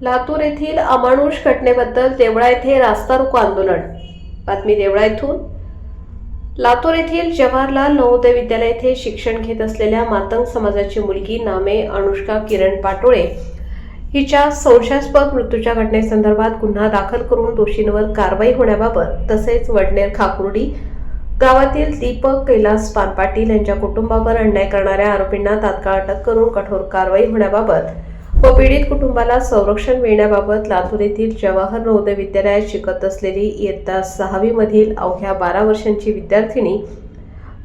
लातूर येथील अमानुष घटनेबद्दल देवळा येथे रास्ता रोको आंदोलन. बातमी देवळा येथून लातूर येथील जवाहरलाल नवोदय विद्यालय येथे शिक्षण घेत असलेल्या मातंग समाजाची मुलगी नामे अनुष्का किरण पाटोळे हिच्या संशयास्पद मृत्यूच्या घटनेसंदर्भात गुन्हा दाखल करून दोषींवर कारवाई होण्याबाबत तसेच वडनेर खाकुर्डी गावातील दीपक कैलास पानपाटील यांच्या कुटुंबावर अन्याय करणाऱ्या आरोपींना तात्काळ अटक करून कठोर कारवाई होण्याबाबत व पीडित कुटुंबाला संरक्षण मिळण्याबाबत लातूर येथील जवाहर नवोदय विद्यालयात शिकत असलेली इयत्ता सहावी मधील अवघ्या बारा वर्षांची विद्यार्थिनी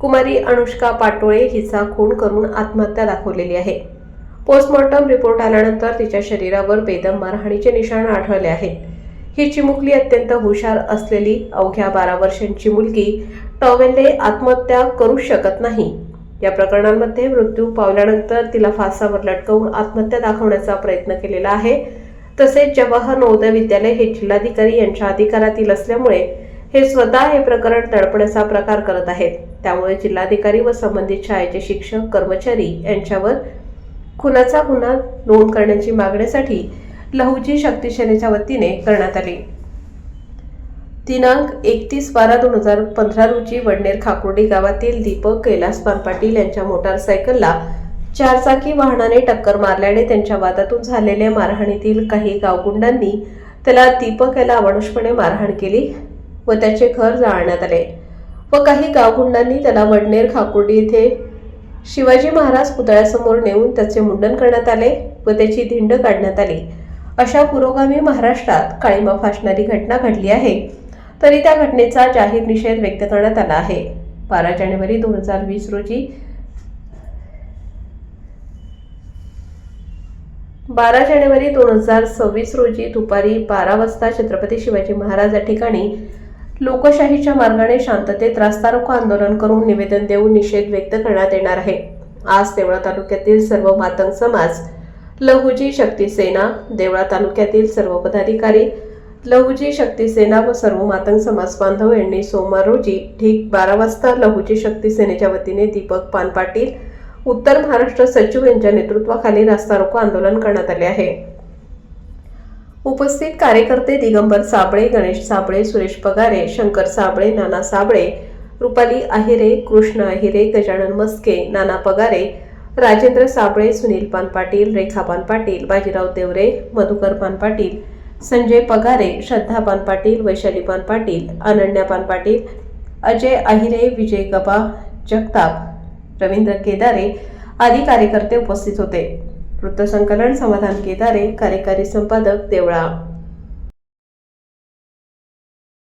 कुमारी अनुष्का पाटोळे हिचा खून करून आत्महत्या दाखवलेली आहे. पोस्टमॉर्टम रिपोर्ट आल्यानंतर तिच्या शरीरावर बेदम मारहाणीचे निशाण आढळले आहेत. ही चिमुकली अत्यंत हुशार असलेली अवघ्या बारा वर्षांची मुलगी टॉवेलने आत्महत्या करू शकत नाही. या प्रकरणांमध्ये मृत्यू पावल्यानंतर तिला फासावर लटकवून आत्महत्या दाखवण्याचा प्रयत्न केलेला आहे. तसेच जवाहर नवोदय विद्यालय हे जिल्हाधिकारी यांच्या अधिकारातील असल्यामुळे हे स्वतः हे प्रकरण तडपण्याचा प्रकार करत आहेत. त्यामुळे जिल्हाधिकारी व संबंधित शाळेचे शिक्षक कर्मचारी यांच्यावर खुनाचा गुन्हा नोंद करण्याची मागणीसाठी लहुजी शक्तिसेनेच्या वतीने करण्यात आली. दिनांक एकतीस बारा दोन हजार पंधरा रोजी वडनेर खाकुर्डी गावातील दीपक कैलास पानपाटील यांच्या मोटारसायकलला चारचाकी वाहनाने टक्कर मारल्याने त्यांच्या वादातून झालेल्या मारहाणीतील काही गावगुंडांनी त्याला दीपक याला अमानुषपणे मारहाण केली व त्याचे घर जाळण्यात आले व काही गावगुंडांनी त्याला वडनेर खाकुर्डी येथे शिवाजी महाराज पुतळ्यासमोर नेऊन त्याचे मुंडन करण्यात आले व त्याची धिंड काढण्यात आली. अशा पुरोगामी महाराष्ट्रात काळीमा फासणारी घटना घडली आहे. तरी त्या घटनेचा जाहीर निषेध व्यक्त करण्यात आला आहे. बारा जानेवारी दोन हजार वीस रोजी बारा जानेवारी दोन हजार सव्वीस रोजी दुपारी बारा वाजता छत्रपती शिवाजी महाराज या ठिकाणी लोकशाहीच्या मार्गाने शांततेत रास्ता रोको आंदोलन करून निवेदन देऊन निषेध व्यक्त करण्यात येणार आहे. आज देवळा तालुक्यातील सर्व मातंग समाज लघुजी शक्ती सेना देवळा तालुक्यातील सर्व पदाधिकारी लहुजी शक्ती सेना व सर्व मातंग समाज बांधव यांनी सोमवार रोजी ठीक बारा वाजता लहुजी शक्ती सेनेच्या वतीने दीपक पानपाटील उत्तर महाराष्ट्र सचिव यांच्या नेतृत्वाखाली रास्ता रोको आंदोलन करण्यात आले आहे. उपस्थित कार्यकर्ते दिगंबर साबळे गणेश साबळे सुरेश पगारे शंकर साबळे नाना साबळे रुपाली आहिरे कृष्ण आहिरे गजानन मस्के नाना पगारे राजेंद्र साबळे सुनील पानपाटील रेखा पानपाटील बाजीराव देवरे मधुकर पानपाटील संजय पगारे श्रद्धा पानपाटील वैशाली पानपाटील अनन्या पानपाटील अजय अहिरे विजय गबा जगताप रवींद्र केदारे आदी कार्यकर्ते उपस्थित होते. वृत्तसंकलन समाधान केदारे कार्यकारी संपादक देवळा.